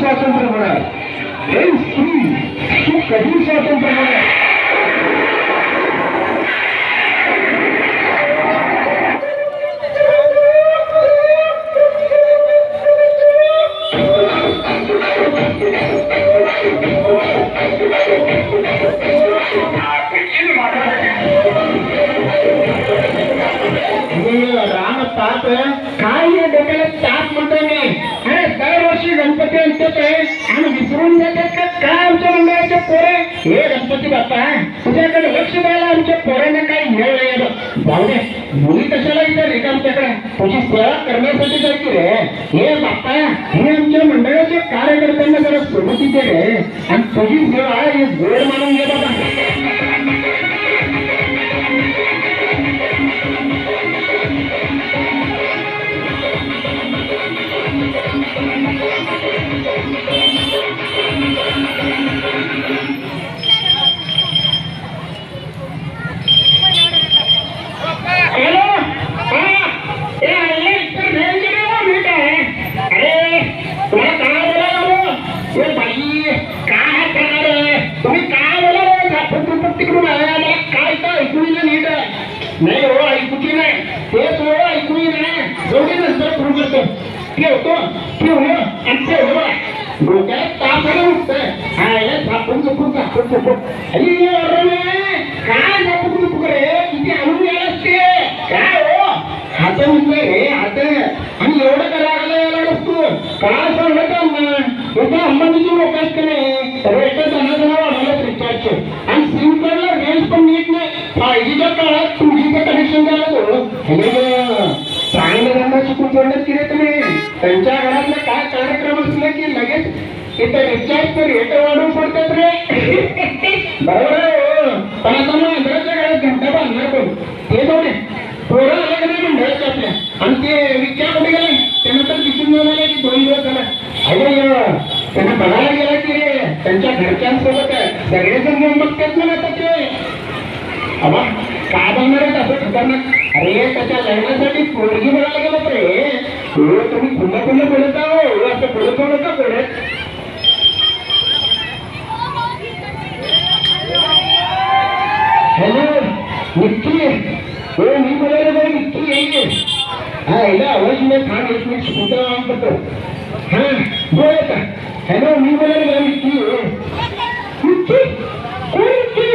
स्वातंत्र्य होणार हे स्त्री तू कधी स्वातंत्र्य होणार राम गणपती आणतात आणि विसरून जातात का? काय आमच्या मंडळाचे पोरे? हे गणपती बाप्पा तुझ्याकडे लक्ष द्यायला आमच्या पोरांना काही वेळ नाही आहे दे. मुली कशाला इथे रिकामच्याकडे तुझी सेवा करण्यासाठी जायची रे. हे बाप्पा हे आमच्या मंडळाचे कार्यकर्त्यांना जरा प्रगती दे रे. आणि तुझी सेवा हे वेळ मानून घे बाबा काय नको रे? किती आणून यायला असते काय हो? हात म्हणतोय रे हात. आणि एवढं करायला यायला नसतो काय सांगत अम्मा? अंबानीची लोक असते नाही? रेट दहा वाढवलं रिचार्जचे आणि सिम कार्डला रेंज पण नीट नाही. फायजीच्या काळात टू जीचं कनेक्शन द्यायला थोडं चांगलं धंदा शिकून सोडण्यात की रे तुम्ही? त्यांच्या घरातलं काय कार्यक्रम असले की लगेच इथं रिचार्ज तर रेट वाढवून पडतात रे. बरोबर आहे हो. पण आता मग अंधाराच्या घरात घंटा बांधणार कोण? ते जाऊ दे पोरं आले का नाही मंडळाचे आपल्या. आणि ते विचार कुठे गेले त्यानंतर तर दिसून नाही आलं की दोन दिवस झाला. अरे त्यांना बघायला गेला की रे त्यांच्या घरच्यांसोबत आहे. सगळेजण घेऊन बघतात ना आता ते. अबा काय बघणार आहेत असं खतरनाक अरे त्याच्या लग्नासाठी पोरगी बघायला गेलो रे. हो, तुम्ही पुन्हा पुन्हा बोलत आहो. हो, असं बोलत बोलत का बोलत. निक्की हो मी बोलायला बरं निक्की येईल हा याला आवाज मी थांब एक मिनिट स्कूटर ऑन करतो. हा बोल आता. हॅलो मी बोलायला बरं निक्की निक्की कोण निक्की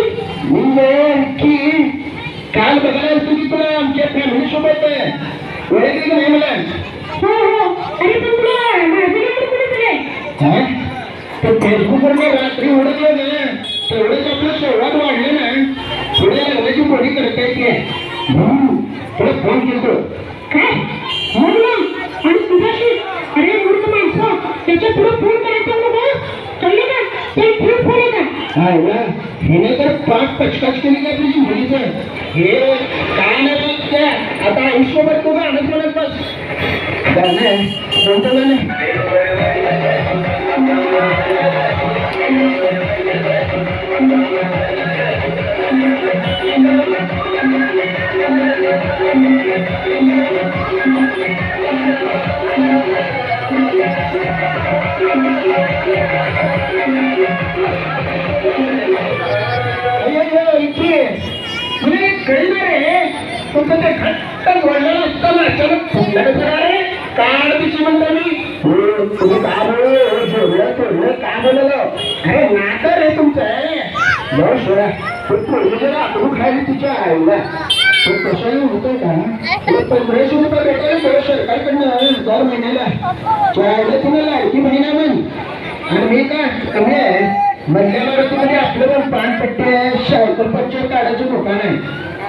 मी बोलायला निक्की काल बघायला तुम्ही तुला आमच्या फॅमिली सोबत ओळखली का नाही मला? हो हो. अरे पण तुला माझं नंबर कुठे दिलाय हा? फेसबुकवर रात्री ओळखलं ना तेवढेच आपलं संवाद वाढले ना कोणी करता येते म्हणून तुला फोन केलो काय? मग ना आणि तुझ्याशी अरे मूर्ख माणसं त्याच्या पुढे फोन करायचा नको कळलं का? ते ठेव फोन होता हाय ना हिने तर पाच पचकाच केली का तुझी मुलीचं? हे काय नाही बघ त्या. आता आयुष्यभर तू म्हणत बस. गाणं कोणतं गाणं काय बोल काय नातं रे तुमचं बरं सोडा म्हणजे तिच्या आईला कशाही का? पंधराशे रुपये भेटायला तुला सरकारकडनं दर महिन्याला. त्यावेळेला तुला लाडकी महिना म्हण. आणि मी काय कमी आहे मधल्या आपलं पण पानपट्टी आहे पंचर काढायचं दुकान आहे.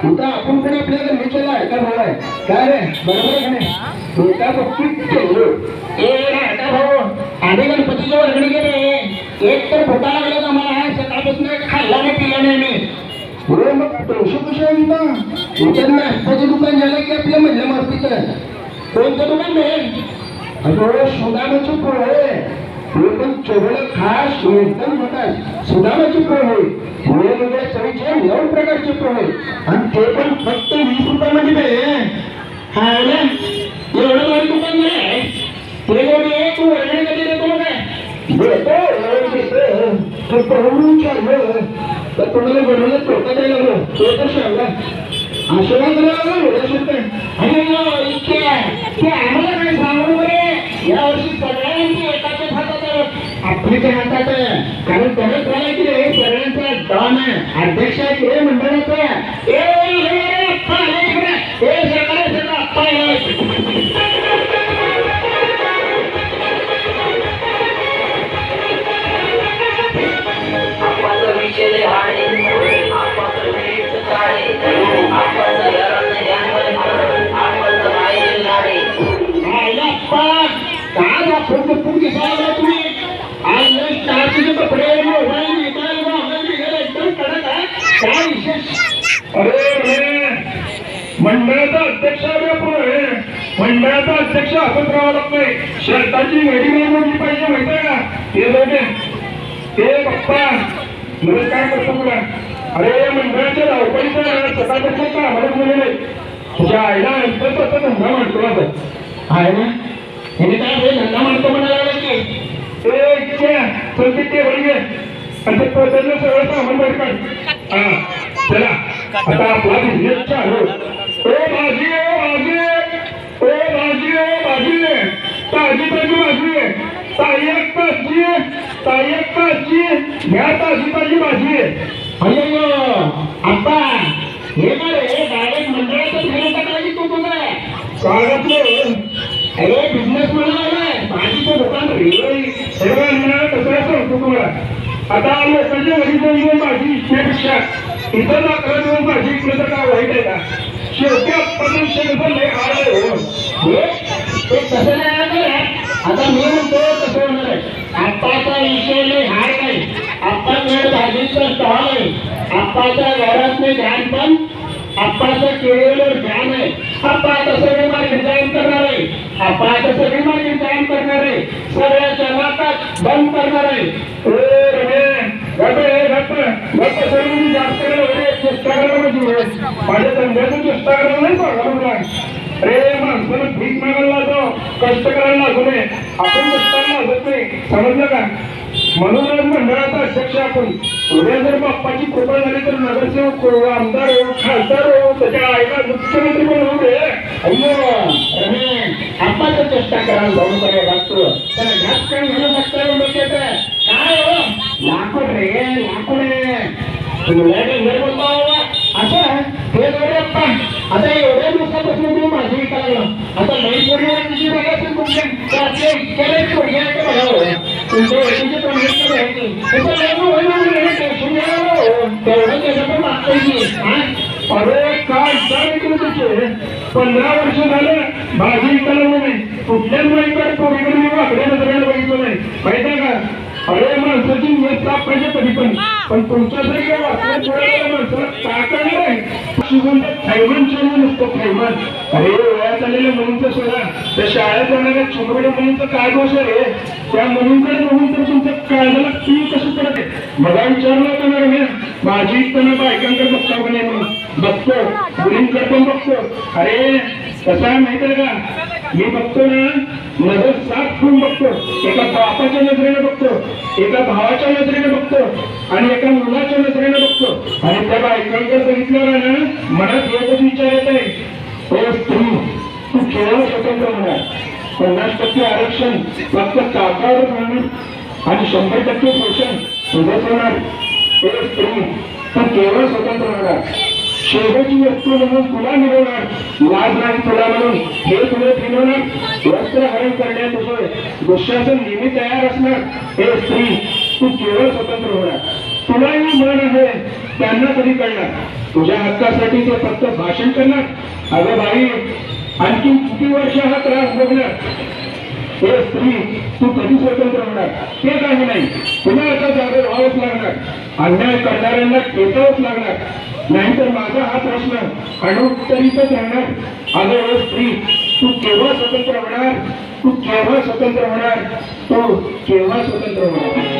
इथं आपण पण आपल्या गल्लीच्या लाडका भाऊ आहे. काय रे? बरोबर आहे का नाही? एका बाबतीत ए लाडका भाऊ गणपतीच्या वर्गणी गेले एक तर भोका लागला का खाल्ला नाही पिला नाही मी? हो मग पैसे कसे आहे ना इतर नाश्त्याचं दुकान झालं की आपल्या मधल्या मारुतीचं. कोणतं दुकान मिळेल अगं सुदामाची पोहे. हे पण चवळ खास एकदम खास. सुदामाची पोहे. वेगवेगळ्या चवीचे नऊ प्रकारचे पोहे. आणि ते पण फक्त वीस रुपयामध्ये ना एवढं भारी दुकान नाही. ते तू वर्गणी कधी देतो काय? देतो. तर प्रभूंच्या चाललं तर कोणाला बनवलं तोटा द्यायला लागलो तो तर सांगा आशीर्वाद आम्हाला काय सांगू बरे यावर्षी सगळ्यांची एकाच्या हातात आपलीच्या हातात आहे कारण त्याने काय की सगळ्यांचा डॉन आहे अध्यक्ष आहे की मंडळाचा अध्यक्ष आपण रे मंडळाचा अध्यक्ष असंच राहावं लागतंय. शर्टाची घडी नाही पाहिजे माहितीये का? ते दोघे ते बाप्पा नमस्कार करतो तुला अरे मंडळाच्या धावपळीचा सकाळपासून का आम्हाला बोलले तुझ्या आईला ऐकत होतं धंदा म्हणतो आता आहे ना? हिने काय हे धंदा म्हणतो म्हणायला लागला की. ते टेबल घे. आणि ते पदार्थ सगळं सामान बाहेर काढ. हा चला. आता आपला बिझनेस चालू. ओ भाजी ओ भाजी. ओ भाजी ओ भाजी. ताजी ताजी भाजी. ताई एक ताजी. ताई घ्या ताजी भाजी अय्यो अप्पा हे काय डायरेक्ट मंडळाचं ठरवून टाकलं तू तुझं अरे बिझनेस म्हणाला भाजीचं दुकान रे सगळं म्हणा कसं सांगतो तुम्हाला आता लोकांच्या घरी जाऊन जाऊन भाजी इकण्यापेक्षा इथं अकरा दिवस भाजी इकडे तर काय वाईट आहे का शेवटी आपण शेवटी लय हो. हे ते तसं नाही आहे ना. आता मी म्हणतो कसं होणार आहे आप्पाचा विषय लय हार नाही आप्पा वेळ भाजीचं स्टॉल आहे आप्पाच्या घरातले ध्यान पण आप्पाचं केळीवर ध्यान आहे. आप्पा आता सगळे मार्केट जाईन करणार आहे. आप्पा आता सगळे मार्केट जाईन करणार आहे. सगळ्या शहरात बंद करणार आहे. माझ्या धंद्यातून चेष्टा करायला नाही अरे माणसानं भीक मागायला जाऊ कष्ट करायला लागू नये. आपण कष्टाला लागत नाही. समजलं का? म्हणूनच मंडळाचा अध्यक्ष आपण उद्या जर बाप्पाची कृपा झाली तर नगरसेवक होऊ आमदार होऊ खासदार होऊ त्याच्या आईला मुख्यमंत्री पण होऊ दे. अय्यो चेष्टा करा जाऊन करायला लागतो त्याला घात काय झालं शकता लोक काय हो? लाकूड रे लाकूड रे. तुला डेंजर बोलतो हो, असं हे बरं आता एवढ्या दिवसापासून तुम्ही माझी विकायला आता नवीन पोरीवर तुमच्या अरे काय काय केलं पंधरा वर्ष झालं भाजी विकायला नाही कुठल्याच बाईकडे पोरीकडे मी वाकड्या नजरेला बघितलं नाही. माहिती आहे का? अरे माणसाची मेस ताप पाहिजे कधी पण. पण तुमच्यासारख्या वाकड्या पोराला माणसाला ताकद नाही. आहे शिकून थैमान चिरून नुसतं थैमान अरे वयात मुलींचं सोडा. त्या शाळेत जाणाऱ्या छोट्या मुलींचं काय दोष आहे? त्या मुलींकडे बघून तर तुमच्या काळजाला ती कशी करते मला विचारलं होतं ना माझी पण बायकांकडे बघता म्हणे बघतो. मुलींकडे पण बघतो. अरे कसं आहे माहीत आहे का? मी बघतो ना नजर साफ ठेवून बघतो. एका बापाच्या नजरेने बघतो. एका भावाच्या नजरेने बघतो. आणि एका मुलाच्या नजरेने बघतो. आणि त्या बायकांकडे बघितल्यावर ना मनात एकच विचार येत आहे ओ स्त्री तू केवळ स्वतंत्र होणार पन्नास टक्के आरक्षण फक्त कागदावर मिळणार आणि शंभर टक्के पोषण तुझंच होणार. ओ स्त्री पण केवळ स्वतंत्र होणार. शेवटची वस्तू म्हणून तुला मिळवणार लाज नाही तुला म्हणून. हे तुला फिरवणार. वस्त्र हरण करण्यापासून दुःशासन नेहमी तयार असणार. हे स्त्री तू केवळ स्वतंत्र होणार. तुलाही मन आहे त्यांना कधी कळणार. तुझ्या हक्कासाठी ते फक्त भाषण करणार. अगं बाई आणखी किती वर्ष हा त्रास बघणार? हे स्त्री तू कधी स्वतंत्र होणार? ते काही नाही. पुन्हा आता जागर व्हावंच लागणार. अन्याय करणाऱ्यांना टेकावंच लागणार. नाहीतर माझा हा प्रश्न अनुत्तरितच राहणार. अगं हे स्त्री तू केव्हा स्वतंत्र होणार? तू केव्हा स्वतंत्र होणार? तू केव्हा स्वतंत्र होणार?